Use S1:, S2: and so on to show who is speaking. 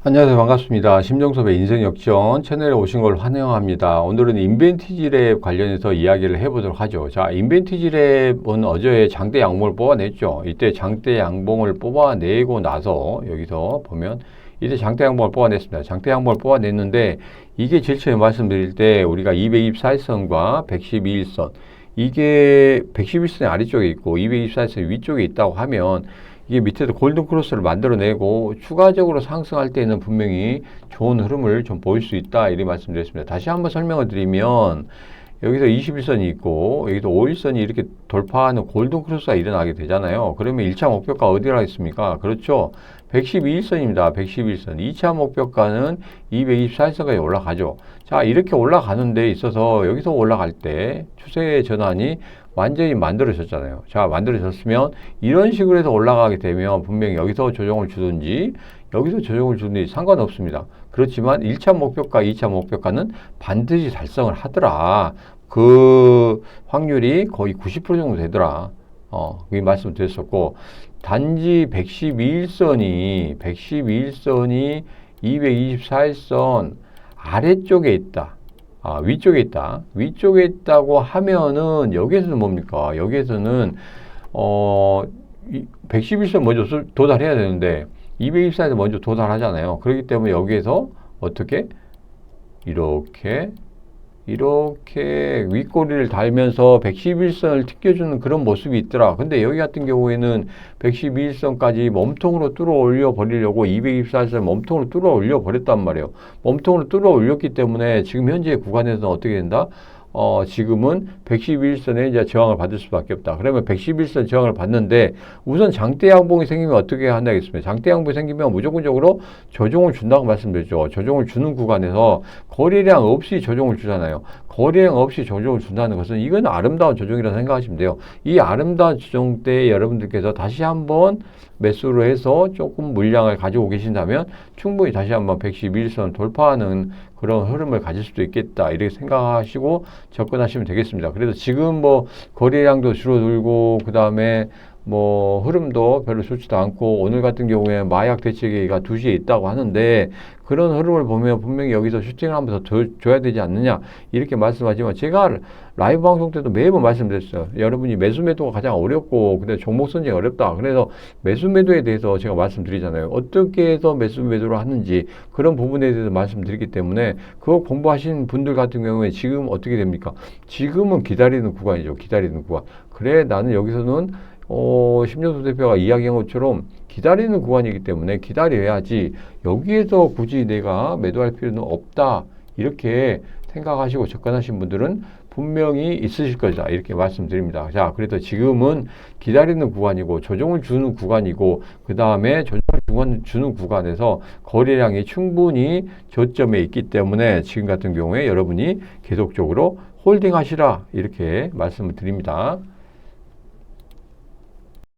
S1: 안녕하세요. 반갑습니다. 심정섭의 인생역전 채널에 오신 걸 환영합니다. 오늘은 인벤티지랩 관련해서 이야기를 해보도록 하죠. 자, 인벤티지랩은 어제 장대 양봉을 뽑아냈죠. 이때 장대 양봉을 뽑아내고 나서 여기서 보면 이때 장대 양봉을 뽑아냈습니다. 장대 양봉을 뽑아냈는데 이게 제일 처음에 말씀드릴 때 우리가 224일선과 112일선 이게 111선이 아래쪽에 있고 224일선이 위쪽에 있다고 하면 이게 밑에도 골든 크로스를 만들어내고 추가적으로 상승할 때는 분명히 좋은 흐름을 좀 보일 수 있다 이렇게 말씀드렸습니다. 다시 한번 설명을 드리면 여기서 21선이 있고 여기도 5일선이 이렇게 돌파하는 골든 크로스가 일어나게 되잖아요. 그러면 1차 목표가 어디라 했습니까? 그렇죠. 112일선입니다. 111선. 2차 목표가는 224일선까지 올라가죠. 자, 이렇게 올라가는 데 있어서 여기서 올라갈 때 추세의 전환이 완전히 만들어졌잖아요. 자, 만들어졌으면 이런 식으로 해서 올라가게 되면 분명히 여기서 조정을 주든지 여기서 조정을 주든지 상관없습니다. 그렇지만 1차 목표가, 2차 목표가는 반드시 달성을 하더라. 그 확률이 거의 90% 정도 되더라. 어, 그 말씀 드렸었고, 단지 112일선이, 112일선이 224일선 아래쪽에 있다. 아, 위쪽에 있다. 위쪽에 있다고 하면은 여기에서는 뭡니까? 여기에서는 어 111선 먼저 도달해야 되는데 224에서 먼저 도달하잖아요. 그렇기 때문에 여기에서 어떻게 이렇게 이렇게 윗꼬리를 달면서 111선을 튀겨주는 그런 모습이 있더라. 근데 여기 같은 경우에는 111선까지 몸통으로 뚫어 올려 버리려고 224선 몸통으로 뚫어 올려 버렸단 말이에요. 몸통으로 뚫어 올렸기 때문에 지금 현재 구간에서는 어떻게 된다? 어, 지금은 111선에 이제 저항을 받을 수밖에 없다. 그러면 111선 저항을 받는데 우선 장대 양봉이 생기면 어떻게 한다겠습니까? 장대 양봉이 생기면 무조건적으로 조정을 준다고 말씀드렸죠. 조정을 주는 구간에서 거래량 없이 조정을 주잖아요. 거래량 없이 조정을 준다는 것은 이건 아름다운 조정이라고 생각하시면 돼요. 이 아름다운 조정 때 여러분들께서 다시 한번 매수를 해서 조금 물량을 가지고 계신다면 충분히 다시 한번 111선 돌파하는 그런 흐름을 가질 수도 있겠다 이렇게 생각하시고 접근하시면 되겠습니다. 그래서 지금 뭐 거래량도 줄어들고 그 다음에 뭐 흐름도 별로 좋지도 않고 오늘 같은 경우에 마약 대책회의가 2시에 있다고 하는데 그런 흐름을 보면 분명히 여기서 슈팅을 한번 더 줘야 되지 않느냐 이렇게 말씀하지만 제가 라이브 방송 때도 매번 말씀드렸어요. 여러분이 매수 매도가 가장 어렵고 근데 종목 선정이 어렵다. 그래서 매수 매도에 대해서 제가 말씀드리잖아요. 어떻게 해서 매수 매도를 하는지 그런 부분에 대해서 말씀드리기 때문에 그거 공부하신 분들 같은 경우에 지금 어떻게 됩니까? 지금은 기다리는 구간이죠. 기다리는 구간. 그래 나는 여기서는 어, 심정수 대표가 이야기한 것처럼 기다리는 구간이기 때문에 기다려야지 여기에서 굳이 내가 매도할 필요는 없다. 이렇게 생각하시고 접근하신 분들은 분명히 있으실 것이다. 이렇게 말씀드립니다. 자, 그래도 지금은 기다리는 구간이고 조정을 주는 구간이고 그 다음에 조정을 주는 구간에서 거래량이 충분히 저점에 있기 때문에 지금 같은 경우에 여러분이 계속적으로 홀딩 하시라 이렇게 말씀을 드립니다.